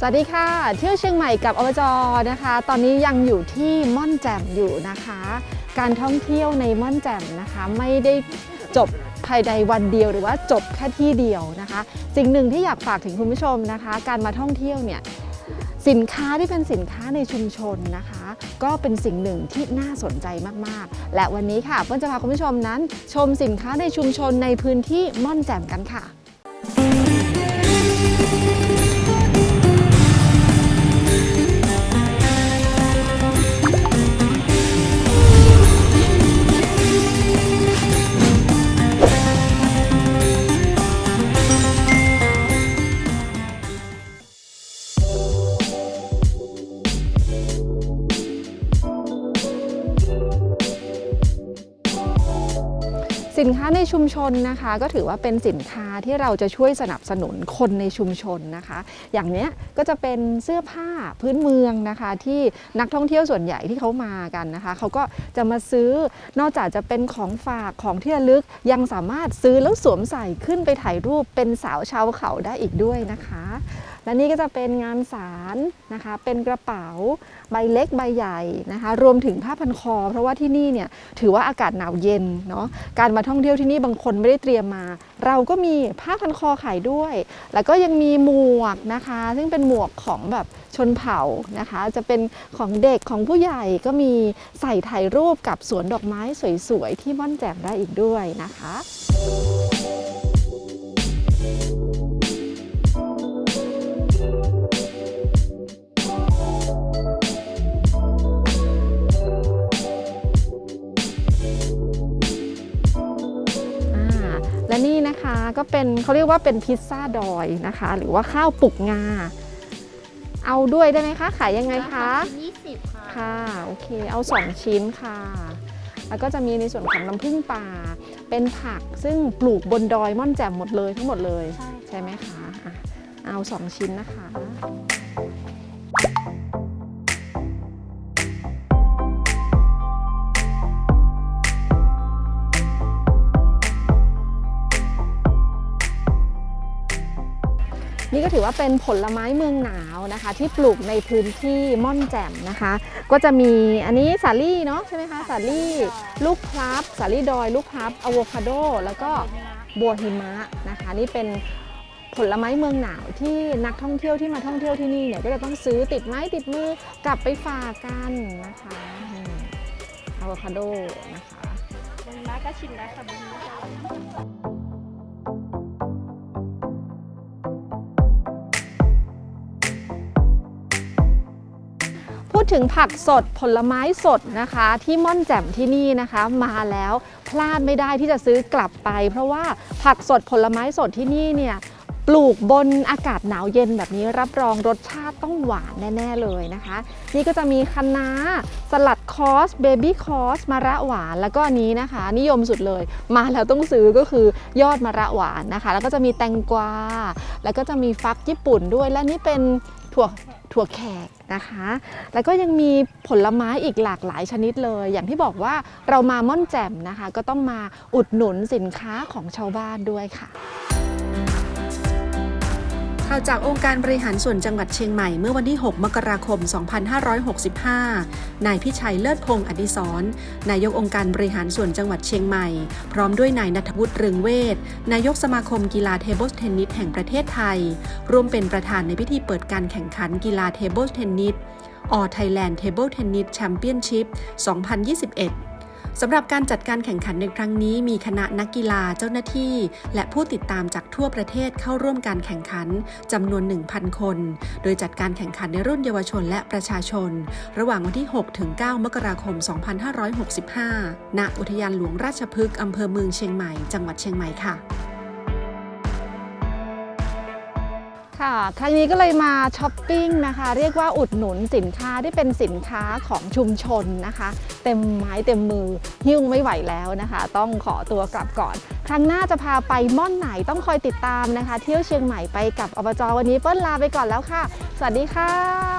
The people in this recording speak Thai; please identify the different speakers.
Speaker 1: สวัสดีค่ะ เที่ยวเชียงใหม่กับอบจนะคะ ตอนนี้ยังอยู่ที่ม่อนแจ่มอยู่นะคะ การท่องเที่ยวในม่อนแจ่มนะคะ ไม่ได้จบภายในวันเดียวหรือว่าจบแค่ที่เดียวนะคะ สิ่งหนึ่งที่อยากฝากถึงคุณผู้ชมนะคะ การมาท่องเที่ยวเนี่ยสินค้าที่เป็นสินค้าในชุมชนนะคะ ก็เป็นสิ่งหนึ่งที่น่าสนใจมากๆ และวันนี้ค่ะเพื่อนจะพาคุณผู้ชมนั้น ชมสินค้าในชุมชนในพื้นที่ม่อนแจ่มกันค่ะ สินค้าในชุมชนนะคะ ก็ถือว่าเป็นสินค้าที่เราจะช่วยสนับสนุนคนในชุมชนนะคะ อย่างเนี้ยก็จะเป็นเสื้อผ้าพื้นเมืองนะคะ ที่นักท่องเที่ยวส่วนใหญ่ที่เขามากันนะคะเขาก็จะมาซื้อนอกจากจะเป็นของฝากของที่ระลึกยังสามารถซื้อแล้วสวมใส่ขึ้นไปถ่ายรูปเป็นสาวชาวเขาได้อีกด้วยนะคะ และนี่ก็จะเป็นงานสารนะคะ เป็นกระเป๋าใบเล็กใบใหญ่นะคะ รวมถึงผ้าพันคอ เพราะว่าที่นี่เนี่ยถือว่าอากาศหนาวเย็นเนาะ การมาท่องเที่ยวที่นี่บางคนไม่ได้เตรียมมา เราก็มีผ้าพันคอขายด้วย แล้วก็ยังมีหมวกนะคะ ซึ่งเป็นหมวกของแบบชนเผ่านะคะ จะเป็นของเด็กของผู้ใหญ่ก็มีใส่ถ่ายรูปกับสวนดอกไม้สวยๆที่ม่อนแจ่มได้อีกด้วยนะคะ นี่นะคะก็เป็นเขาเรียกว่าเป็นพิซซ่าดอยนะคะ หรือว่าข้าวปลุกงา เอาด้วยได้ไหมคะขายยังไงคะ
Speaker 2: ยี่สิบค่ะ
Speaker 1: ค่ะโอเคเอา2ชิ้นค่ะ แล้วก็จะมีในส่วนของน้ำผึ้งป่า เป็นผักซึ่งปลูกบนดอยม่อนแจ่มหมดเลยทั้งหมดเลย
Speaker 2: ใช่
Speaker 1: ใช่ไหมคะอะเอา2ชิ้นนะคะ นี่ก็ถือว่าเป็นผลไม้เมืองหนาวนะคะ ที่ปลูกในพื้นที่ม่อนแจ่มนะคะ ก็จะมีอันนี้สาลี่เนาะใช่ไหมคะสาลี่ลูกพลับสาลี่ดอย ลูกพลับอะโวคาโด แล้วก็บัวหิมะนะคะ นี่เป็นผลไม้เมืองหนาวที่นักท่องเที่ยวที่มาท่องเที่ยวที่นี่เนี่ยก็จะต้องซื้อติดไม้ติดมือกลับไปฝากกันนะคะอะโวคาโดนะคะ
Speaker 2: บนม้าก็ชิมได้ค่ะบนม้า
Speaker 1: ถึงผักสดผลไม้สดนะคะ ที่ม่อนแจ่มที่นี่นะคะ มาแล้วพลาดไม่ได้ที่จะซื้อกลับไป เพราะว่าผักสดผลไม้สดที่นี่เนี่ยปลูกบนอากาศหนาวเย็นแบบนี้รับรองรสชาติต้องหวานแน่ ๆ เลยนะคะ นี่ก็จะมีคะน้าสลัดคอสเบบี้คอสมะระหวานแล้วก็อันนี้นะคะ นิยมสุดเลย มาแล้วต้องซื้อก็คือยอดมะระหวานนะคะ แล้วก็จะมีแตงกวาแล้วก็จะมีฟักญี่ปุ่นด้วยและนี่เป็นถั่วถั่วแขก นะคะ แล้วก็ยังมีผลไม้อีกหลากหลายชนิดเลย อย่างที่บอกว่าเรามาม่อนแจ่มนะคะ ก็ต้องมาอุดหนุนสินค้าของชาวบ้านด้วยค่ะ
Speaker 3: ข่าวจากองค์การบริหารส่วนจังหวัดเชียงใหม่เมื่อวันที่ 6 มกราคม 2565 นายพิชัยเลิศพงศ์อดิศรนายกองค์การบริหารส่วนจังหวัดเชียงใหม่ พร้อมด้วยนายนัทวุฒิเรืองเวทนายกสมาคมกีฬาเทเบิลเทนนิสแห่งประเทศไทย ร่วมเป็นประธานในพิธีเปิดการแข่งขันกีฬาเทเบิลเทนนิส All Thailand Table Tennis Championship 2021 สำหรับการจัดการแข่งขันในครั้งนี้มีคณะนักกีฬาเจ้าหน้าที่ และผู้ติดตามจากทั่วประเทศเข้าร่วมการแข่งขันจำนวน 1,000 คน โดยจัดการแข่งขันในรุ่นเยาวชนและประชาชน ระหว่างวันที่ 6 ถึง 9 มกราคม 2565 ณ อุทยานหลวงราชพฤกษ์อำเภอเมืองเชียงใหม่ จังหวัดเชียงใหม่ค่ะ
Speaker 1: ค่ะ ครั้งนี้ก็เลยมาช้อปปิ้งนะคะ เรียกว่าอุดหนุนสินค้าที่เป็นสินค้าของชุมชนนะคะ เต็มไม้เต็มมือหิ้วไม่ไหวแล้วนะคะ ต้องขอตัวกลับก่อน ครั้งหน้าจะพาไปม่อนไหนต้องคอยติดตามนะคะ เที่ยวเชียงใหม่ไปกับอบจวันนี้เปิ้ลลาไปก่อนแล้วค่ะ สวัสดีค่ะ